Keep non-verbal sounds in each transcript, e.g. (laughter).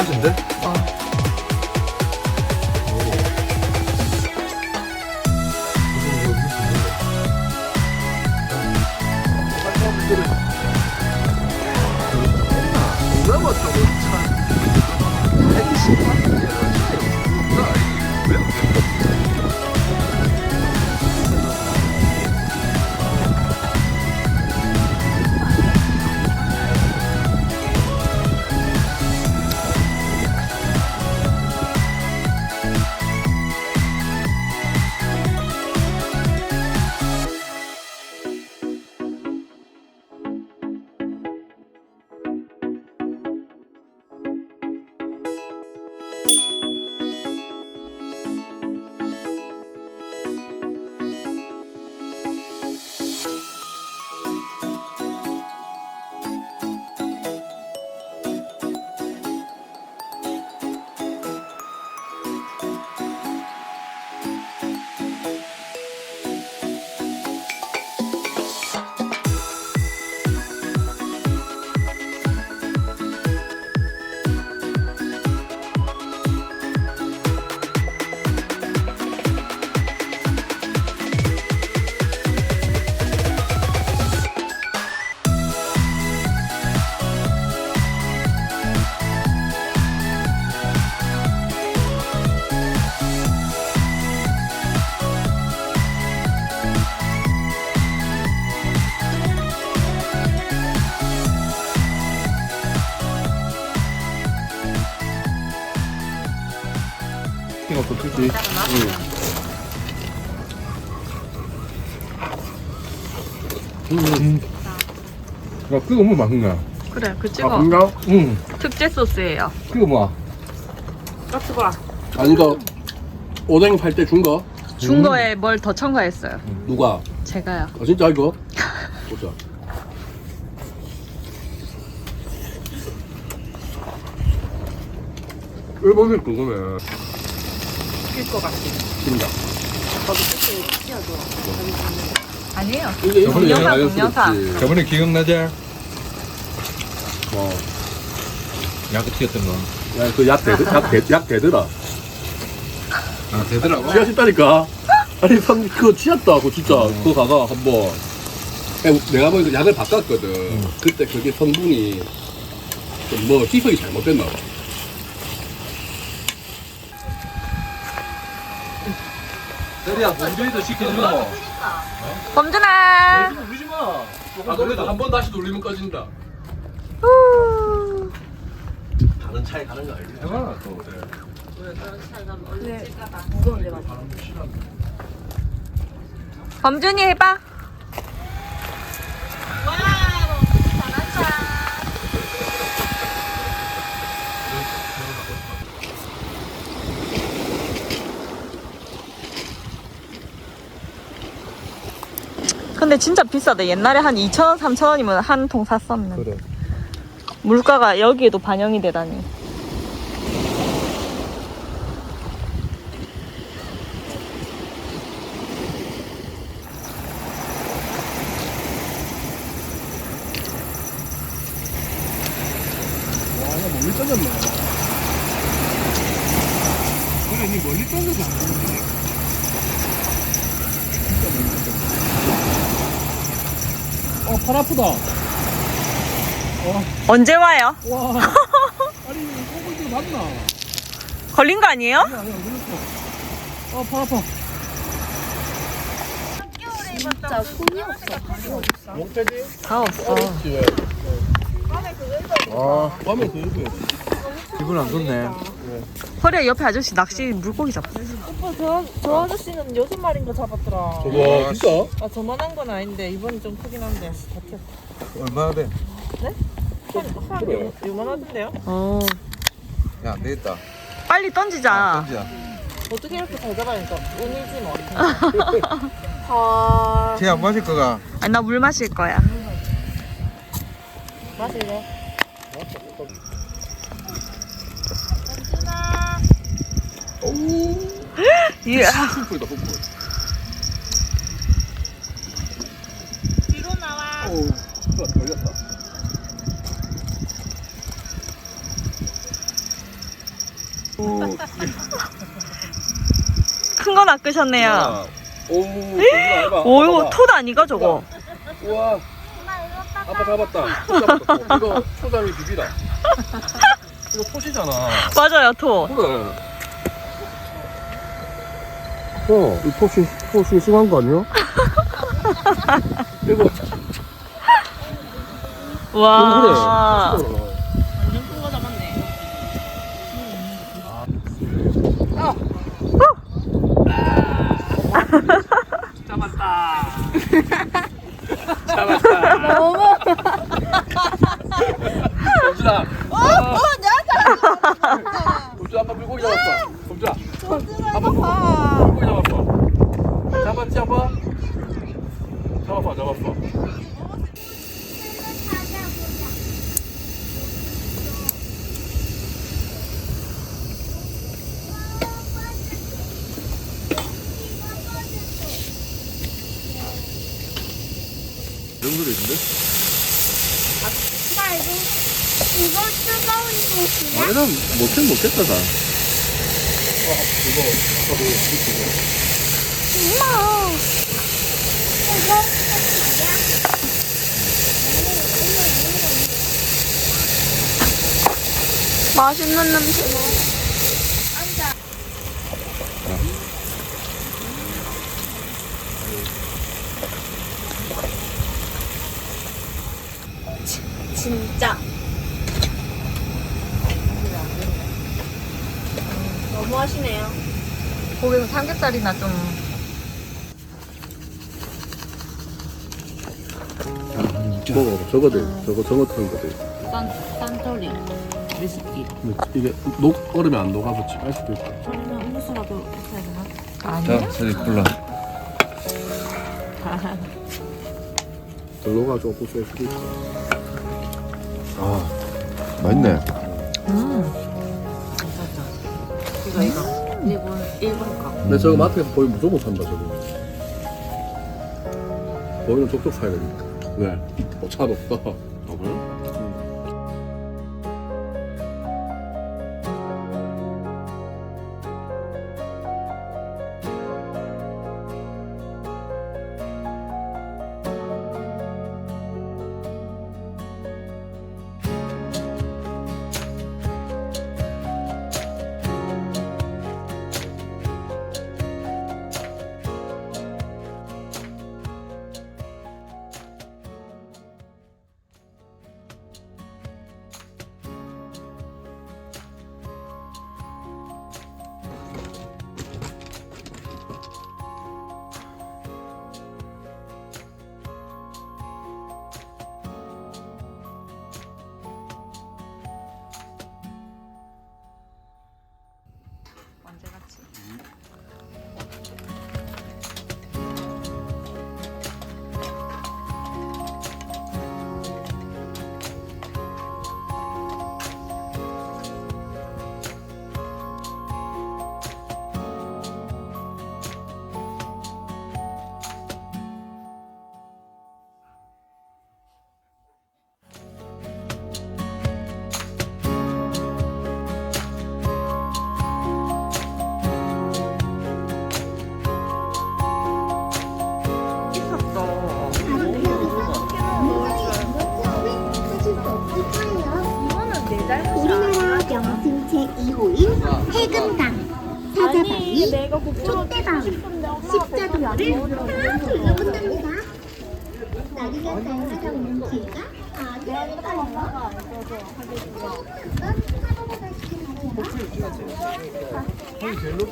맛인데? 그거 뭐 맛있냐? 그래 그 아, 찍어 뭔가? 응. 특제 소스예요 그거 뭐? 같이 봐 아니 이거 오뎅 팔 때 준 거? 준 거에 뭘 더 첨가했어요 누가? 제가요 아 진짜 이거? (laughs) 보자 일본이 궁금해. 낄것 같아 진짜 아니에요 이게 저번에 이거 동영상, 알려주겠지. 동영상. 저번에 기억나지? 어. 야구 튀었던 거. 야 그약 대드 약, 대, 약 대드라 아, 되더라고. 지하 싶다니까 아니 방 그거 치였다 그거 진짜 그거 가가 한 번 야, 내가 보니까 약을 바꿨거든 그때 그게 성분이 좀 뭐 희석이 잘못됐나 봐 대리야, 본주의도 시켜주고. 범준아 울리지 마. 아 그래도 한 번 다시 돌리면 꺼진다. 다른 차에 가는 거 알지? 해봐라, 또. 범준이 해봐 근데 진짜 비싸다 옛날에 한 2,000원, 3,000원이면 한 통 샀었는데 그래. 물가가 여기에도 반영이 되다니 와, 나 멀리 떠졌네. 그래, 니 멀리 떠져서 안 보이네. 진짜 멀리 떠졌어. 어, 팔 아프다. 언제 와요? 와. (laughs) 아니, 이거 맞나? 걸린 거 아니에요? 아니, 아니, 안 걸렸어. 어, 팔 아파. 진짜 손이 없어. 몽태지? 다 없어 왜? 아, 밤에 그 입어야지. 기분 안 좋네. 허리에 옆에 아저씨 낚시 물고기 잡고 오빠 저, 저 아저씨는 여섯 마리인가 잡았더라. 저거, 진짜? 아 저만한 건 아닌데 이번이 좀 크긴 한데. 얼마나 돼? 한, 한. 요- 요만하던데요? 어. 야, 안 되겠다. 빨리 던지자 던지자. 어떻게 이렇게 잘 잡아니까 운이지 뭐. 아 쟤안 마실 거가. 아니 나 물 마실 거야 마실래? 이야 풀풀이다, 풀풀. 뒤로 나와. 예. 큰건 아끄셨네요. 오, 오, 이거 톳 아니가 저거? 우와. 아빠 잡았다. 어, 이거 초잠이 비비다. 이거 토시잖아. 맞아요, 토. 어, 이 토시, 토시 심한 거 아니야? (laughs) 이거. 와. 그래. 범준아. 어, 내가 범준 아빠 물고기 잡았어. 범준아. 아빠 물고기 잡았어. 잡았지 아빠? 잡았어 잡았어. 정도로 있는데? 말고 이거 뜨거운 소스야? 못해 먹겠다 다 엄마 이거 소스야? 맛있는 냄새. 진짜. 너무 하시네요. 고기 삼겹살이나 좀. 먹어 저거들 저거 저거 같은 거들. 산, 산토리. 위스키. 이게 녹 얼으면 안 녹아서 찌할 수도 있고. 저는 음료수라도 있어야 되나? 아니요. 자 저기 콜라 덜 녹아서 고소할 수도 있고. 아 맛있네 음. 이거, 이거. 일본, 일본 거. 근데 저거 마트에서 거의 무조건 산다 저거. 거기는 족족 사야 되니까. 왜? 어, 차 높다.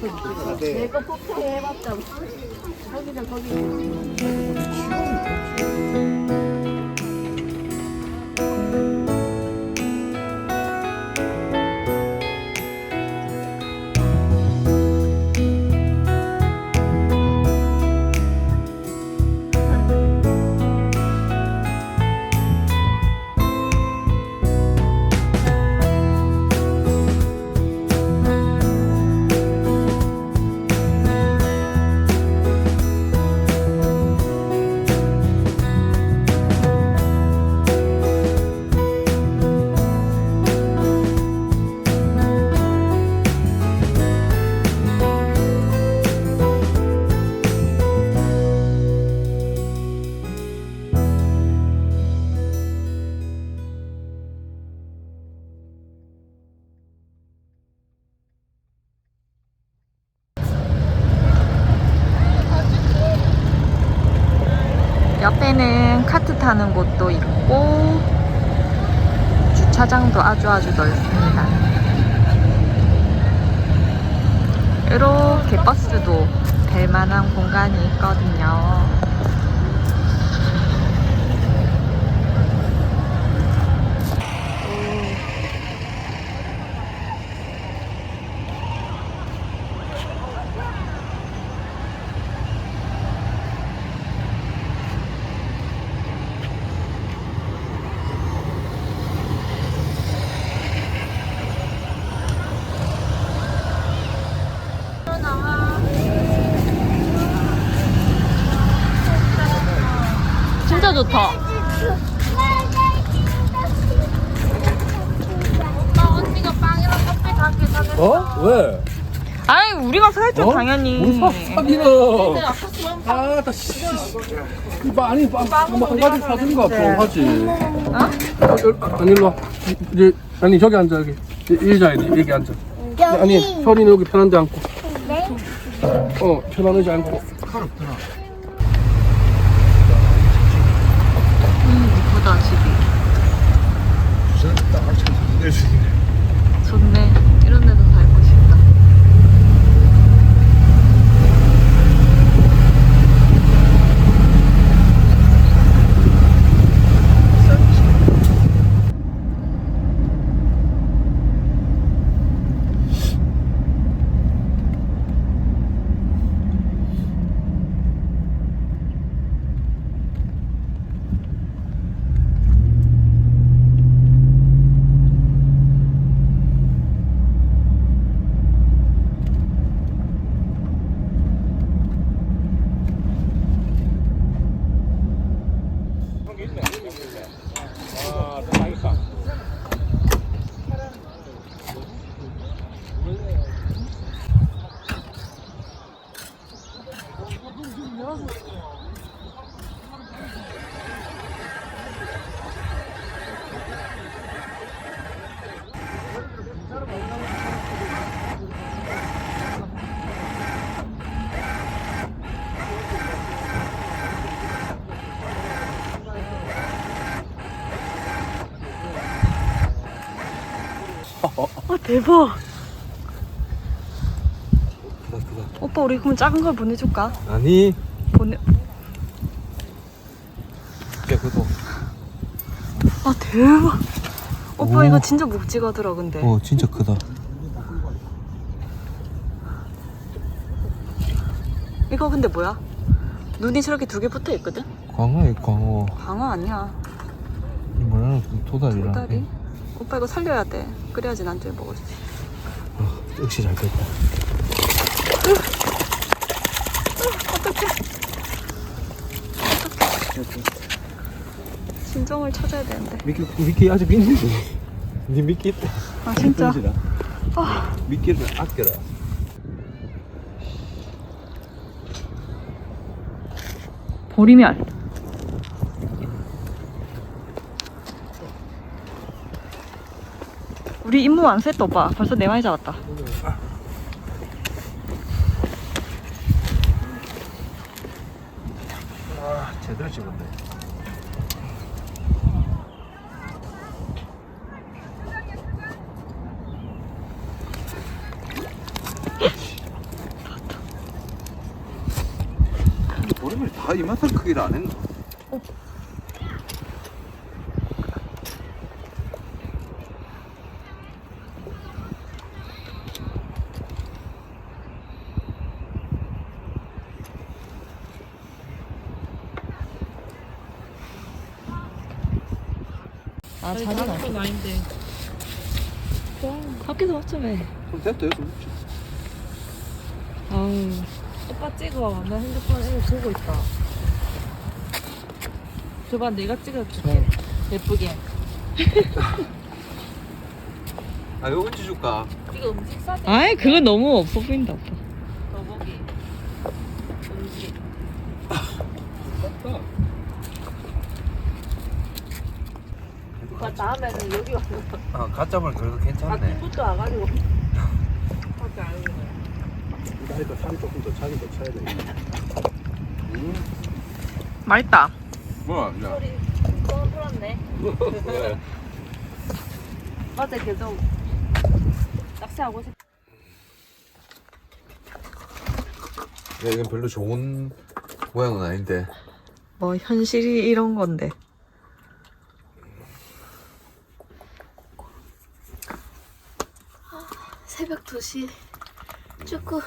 내가 포토 해봤자. 거기다, 거기. 아주 넓습니다. 이렇게 버스도 될 만한 공간이 있거든요. 좋다. 어? 왜? 아니 우리가 사야죠 어? 당연히. 우리 사, 사기는. 아, 나 씨. 이거 아니, 빵, 뭐한 가지 사준 거 같고 하지. 어? 아, 아니, 일로 와. 이제, 아니, 저기 앉아, 여기. 이- 의자에, 여기 앉아. 아니, 현이는 여기 편한 데 앉고. 어, 편한 의자 앉고. 이쁘다 집이. 딱 맞춰서 좋네. 이런 데도 살고 싶다. 아 대박. 오빠 우리 그럼 작은 걸 보내줄까? 아니 보내. 야 그거 아 대박. 오빠 오. 이거 진짜 묵직하더라 근데. 어 진짜 크다 이거 근데 뭐야? 눈이 저렇게 두 개 붙어 있거든? 광어에 광어 광어 아니야. 이 뭐야 도다리랑 도다리. 오빠 이거 살려야 돼. 그래야지 난줄 먹을 수 있어. 예. 역시 잘 됐다 진정을 찾아야 되는데. 미끼 미끼 아직 있는데 네 미끼 있다 아 진짜. 던지라. 미끼를 아껴라 보리멸. 우리 임무 완수했다 오빠. 벌써 네 마리 잡았다. 아 제대로 찍었네 보름을 다 이만큼 크기를 안 했나? 아 자리 아닌데. 밖에서. 그럼 됐다 여기서 묻지 아우. 오빠 찍어. 나 핸드폰 이거 보고 있다. 저봐 내가 찍어줄게. 예쁘게. 아 이거 언제 줄까? 이거 음식 사진. 아이 그거 너무 없어 보인다 오빠. 더보기. 음식. 다음에는 여기 와서 아 가짜말 그래도 아픈 괜찮네 것도 와가지고. 밖에 안 오네. 그러니까 살이 조금 더 차게 더 차야 돼. 맛있다. 뭐야 야 소리 뻥 풀었네. 왜? (laughs) 어제 계속 낚시하고 싶. 야, 이건 별로 좋은 모양은 아닌데 뭐 현실이 이런 건데. 새벽 2시 축구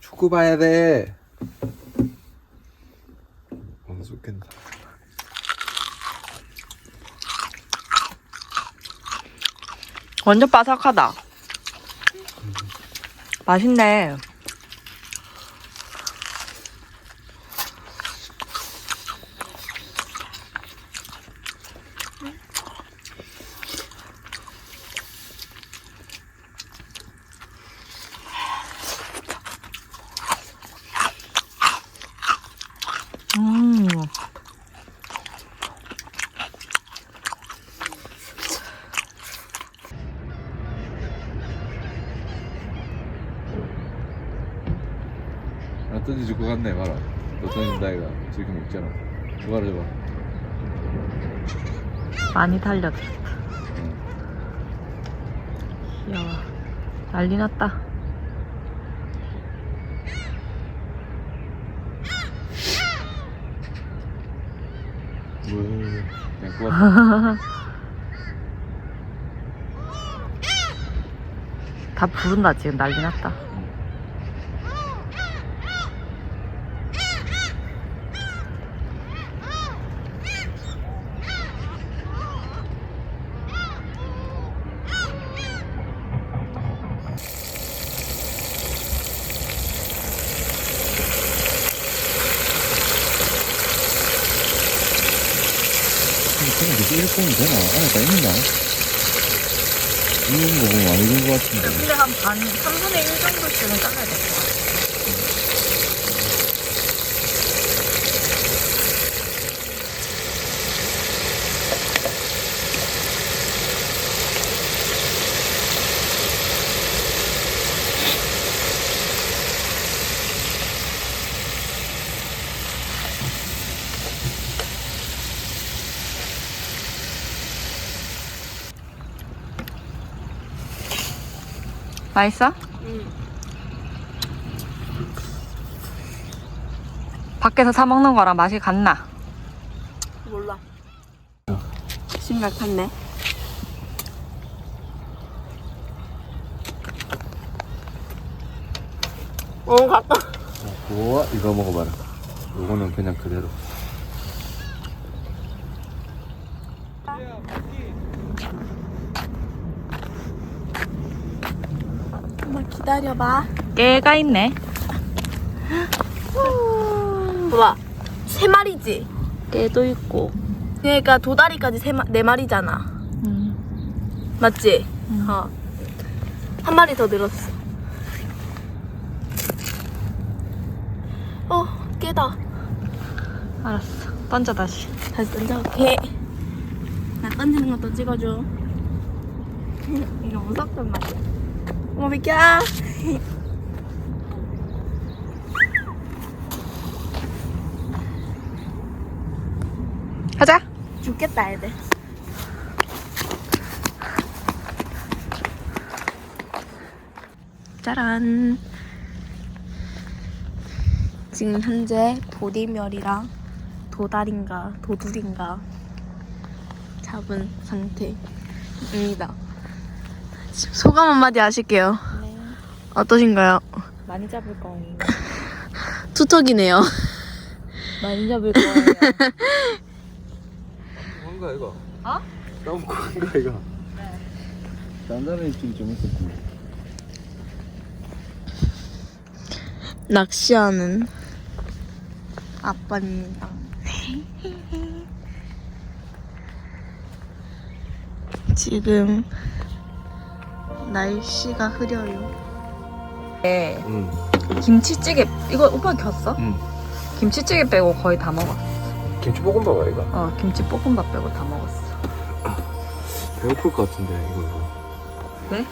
축구 봐야 돼 아, 죽겠다 완전 바삭하다. 맛있네. 음. 나 던져줄 것 같네 봐라 너 던진다 이가 지금 있잖아 그거 알아봐 많이 달렸다. 귀여워. 난리 났다. (laughs) 다 부른다, 지금 난리 났다. 그냥 이렇게 이렇게 보면 되나? 안에 다 있는가? 있는 거 보면 안 익은 것 같은데 근데 한 반, 3분의 1 정도씩은 잘라야 될 것 같아. 맛있어? 밖에서 사 먹는 거랑 맛이 같나? 몰라. 심각한데. 어 갔다. 우와 이거 먹어봐라 요거는 그냥 그대로 기다려봐 깨가 있네. 봐봐. 세 마리지. 깨도 있고. 그러니까 도다리까지 세 마, 네 마리잖아. 음. 맞지? 어. 한 마리 더 늘었어. 어, 깨다. 알았어. 던져 다시. 다시 던져볼게. 나 던지는 것도 찍어줘. (laughs) 이거 무섭단 말이야. 어머, 비켜. 가자. 죽겠다, 애들. 짜란 지금 현재 보리멸이랑 도다리인가 도둘인가 잡은 상태입니다 소감 한마디 하실게요 어떠신가요? 많이 잡을 거예요. (laughs) 투턱이네요 많이 잡을 거예요. 뭔가 이거 어? 너무 큰가 이거 네 단단한 입질이 좀 있었지 낚시하는 아빠입니다 (laughs) 지금 날씨가 흐려요 네. 응 김치찌개 이거 오빠 켰어? 응. 김치찌개 빼고 거의 다 먹어. 김치볶음밥 이거 어 김치 볶음밥 빼고 다 먹었어. 배고플 것 같은데 이거 왜?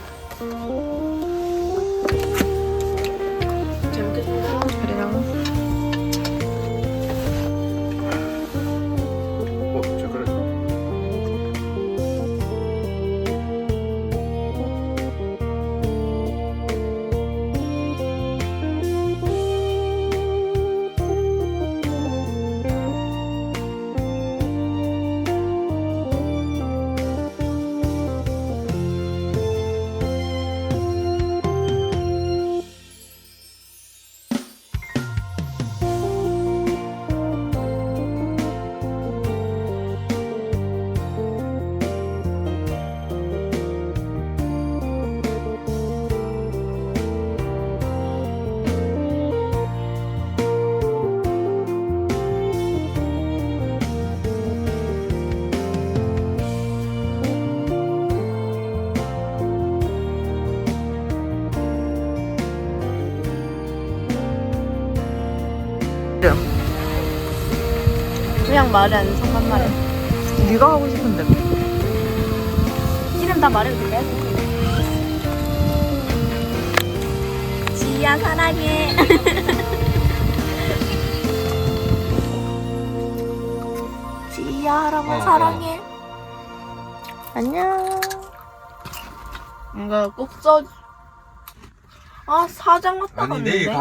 그냥 말해 아니면 상관 말해. 네가 하고 싶은데. 이름 다 말해도 돼? 지야 사랑해. (laughs) 지야 할아버지 어, 사랑해. 안녕. 이거 꼭 써. 아 사장 왔다 갔는데.